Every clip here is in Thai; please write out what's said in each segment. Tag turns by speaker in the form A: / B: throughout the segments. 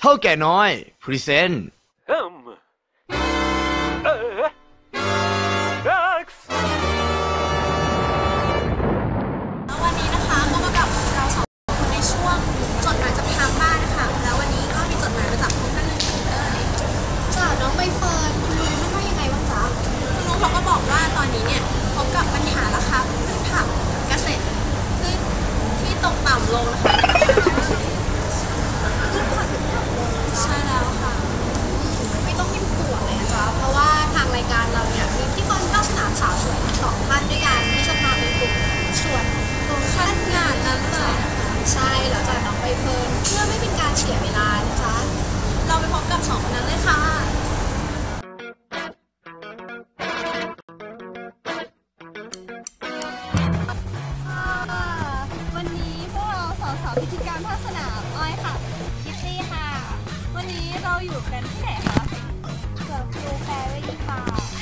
A: เท่าแก่น้อย พรีเซนต์
B: สียเวลานะจ๊ะ เราไปพบกับสองคนนั้นเลยค่ะ
C: วันนี้พวกเราสาวสาวพิธีการภาคสนามอ้อยค่ะคิตตี้ค่ะ วันนี้เราอยู่กันที่ไหนคะเกือบครูแฟรี่ค่ะ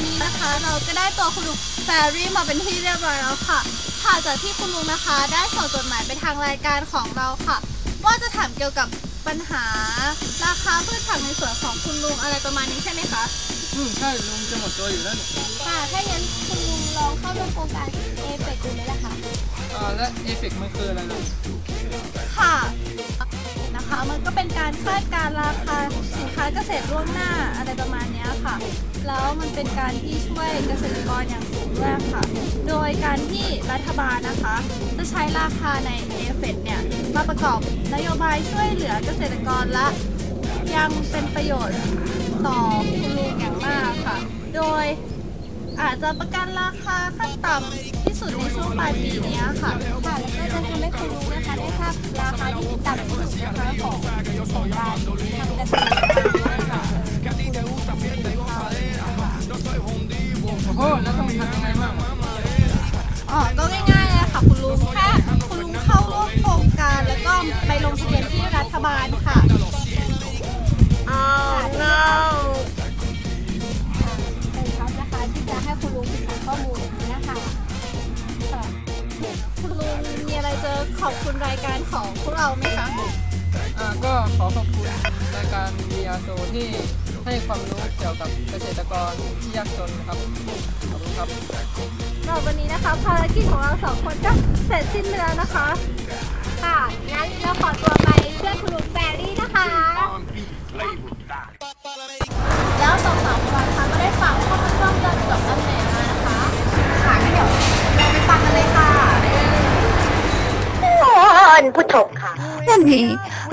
C: อนนี้นะคะ เราก็ได้ตัวคุณลุงแฟรี่มาเป็นที่เรียบร้อยแล้วค่ะค่ะจากที่คุณลุงนะคะ ได้ส่งจดหมายไปทางรายการของเราค่ะ ว่าจะถามเกี่ยวกับปัญหา ราคาพืชผักในสวนของคุณลุงอะไรประมาณนี้ใช่ไหมคะ
D: อืมใช่ลุงจะหมดตัวอยู่แล้วเนี่ย
C: ค่ะถ้างั้นคุณลุงลองเข้าร่วมโครงการเอเปกดูไหมล่ะคะ
D: อ่าและเอฟเฟกมันคืออะไรลุง
C: ค่ะนะคะ มันก็เป็นการคาดการณ์ราคา เกษตรล่วงหน้าอะไรประมาณนี้ค่ะ แล้วมันเป็นการที่ช่วยเกษตรกรอย่างสูงด้วยค่ะ โดยการที่รัฐบาลนะคะ จะใช้ราคาในเอฟเฟกเนี่ยมาประกอบนโยบายช่วยเหลือเกษตรกรและยังเป็นประโยชน์ต่อคุณลุงอย่างมากค่ะ โดยอาจจะประกันราคาขั้นต่ำที่สุดในช่วงปลายปีนี้ค่ะค่ะแล้วก็จะทำให้คุณรู้นะคะได้ทราบราคาที่ต่ำที่สุดนะคะของของการทำเกษตร
D: โอ้โหแล้วต้องทำยังไงบ้าง
C: อ๋อก็ง่ายๆเลยค่ะคุณลุงแค่คุณลุงเข้าร่วมโครงการแล้วก็ไปลงทะเบียนที่รัฐบาลค่ะอ๋อ no เป็นครับนะคะที่จะให้คุณลุงติดตามข้อมูลนี้นะคะค่ะคุณลุงมีอะไรจะขอบคุณรายการของพวกเราไหมคะ
D: อ่าก็ขอขอบคุณรายการ VR Show ที่ ให้ความรู้เกี่ยวกับเกษตรกรที่ยากจนครับ ขอบคุณครับ
C: สำหรับวันนี้นะคะภารกิจของเราสองคนก็เสร็จสิ้นแล้วนะคะ ค่ะงั้นเราขอตัวไปช่วยคุณลุงแฟรี่นะคะ น
E: ผู้ชมค่ะ
F: วันนี้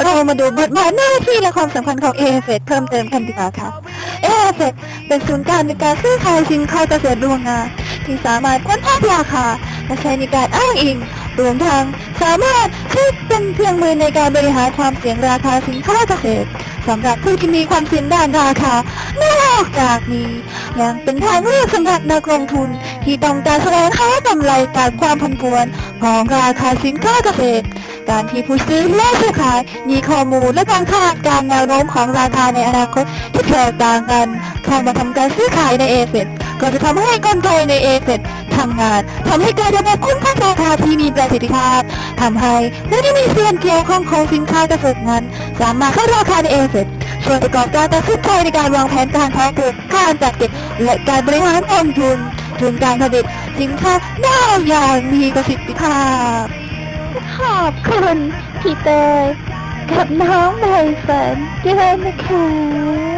F: เรามาดูบทบาทหน้าที่และความสำคัญของเอฟเพิ่มเติมกันดีกว่าค่ะเอฟเป็นศูนย์กลารในการซื้อขายสินค้าเกษตรล่วงหน้าที่สามารถค้นพบราคาและใช้ในการอ้างอิงรวมทั้งสามารถใช้เป็นเครื่องมือในการบริหารความเสี่ยงราคาสินค้าเกษตร สำหรับผู้ที่มีความเสี่ยงด้านราคานอกจากนี้ ยังเป็นทางเลือกสำหรับนักลงทุน ที่ต้องการแสวงหากำไรจากความผันผวนของราคาสินค้าเกษตร การที่ผู้ซื้อและผู้ขายมีข้อมูลและการคาดการณ์แนวโน้มของราคาในอนาคตที่แตกต่างกัน เข้ามาทำการซื้อขายในเอเซ ก็จะทำให้กลไกในเอเซทำงานทำให้เกิดระบบคุ้มค่าราคาที่มีประสิทธิภาพทำให้ผู้ที่มีส่วนเกี่ยวข้องของสินค้าเกษตรนั้น สามารถเข้าราคาในเอเซช่วยประกอบการตัดสินใจในการวางแผนการเพาะปลูกการจัดเก็บและการบริหารกองทุนทุนการผลิตสินค้าได้อย่างมีประสิทธิภาพ ขอบคุณพี่เตยกับน้องใบเฟิร์นด้วยนะคะ